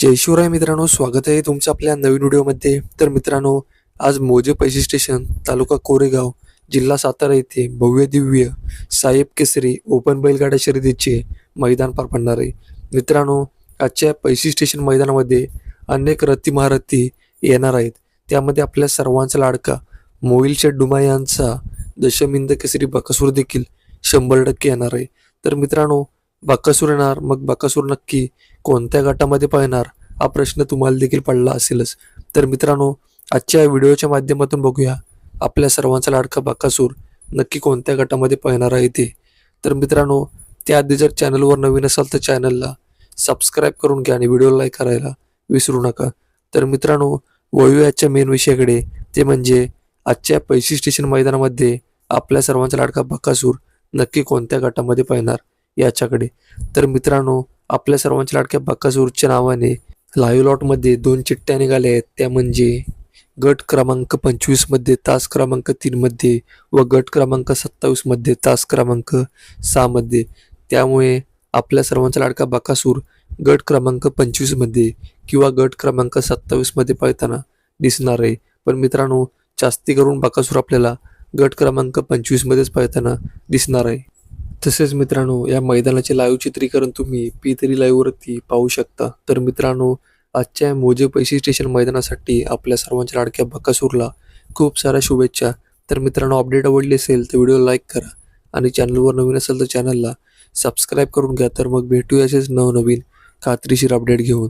जय शिवराय मित्रांनो स्वागत आहे तुमचं आपल्या नवीन व्हिडिओमध्ये. तर मित्रांनो आज मोजे पैसे स्टेशन तालुका कोरेगाव जिल्हा सातारा येथे भव्य दिव्य साहेब केसरी ओपन बैलगाड्या शर्यतीचे मैदान पार पडणार आहे. मित्रांनो आजच्या पैसे स्टेशन मैदानामध्ये अनेक रथी महारथी येणार आहेत. त्यामध्ये आपल्या सर्वांचा लाडका मोहिल शेठ डुमा यांचा दशमिंद केसरी बकासूर देखील शंभर टक्के येणार आहे. तर मित्रांनो बकासूर येणार मग बकासूर नक्की कोणत्या गटामध्ये पाहणार? हा प्रश्न तुम्हाला देखील पडला असेलच. तर मित्रांनो आजच्या व्हिडिओच्या माध्यमातून बघूया. आपल्या सर्वांचा लाडका बकासूर नक्की कोणत्या गटामध्ये पाहणार आहे ते. तर मित्रांनो त्याआधी जर चॅनलवर नवीन असाल तर चॅनलला सबस्क्राईब करून घ्या आणि व्हिडिओ लाईक करायला विसरू नका. तर मित्रांनो वळूया आजच्या मेन विषयाकडे. ते म्हणजे आजच्या पैसे स्टेशन मैदानामध्ये आपल्या सर्वांचा लाडका बकासूर नक्की कोणत्या गटामध्ये पाहणार? याच्याकडे. तर मित्रांनो आपल्या सर्वांच्या लाडक्या बाकासूरच्या नावाने लाईव्ह लॉटमध्ये दोन चिठ्ठ्या निघाल्या आहेत. त्या म्हणजे गट क्रमांक पंचवीसमध्ये तास क्रमांक तीनमध्ये व गट क्रमांक सत्तावीसमध्ये तास क्रमांक सहामध्ये. त्यामुळे आपल्या सर्वांचा लाडका बाकासूर गट क्रमांक पंचवीसमध्ये किंवा गट क्रमांक सत्तावीसमध्ये पळताना दिसणार आहे. पण मित्रांनो जास्ती करून बाकासूर आपल्याला गट क्रमांक पंचवीसमध्येच पळताना दिसणार आहे. तसेच मित्रांनो या मैदानाचे लाईव्ह चित्रीकरण तुम्ही पी थ्री लाईव्हवरती पाहू शकता. तर मित्रांनो आजच्या मोजे पैसे स्टेशन मैदानासाठी आपल्या सर्वांच्या लाडक्या बकासूरला खूप साऱ्या शुभेच्छा. तर मित्रांनो अपडेट आवडली असेल तर व्हिडिओ लाईक करा आणि चॅनलवर नवीन असेल तर चॅनलला सबस्क्राईब करून घ्या. तर मग भेटूया असेच नवनवीन खात्रीशीर अपडेट घेऊन.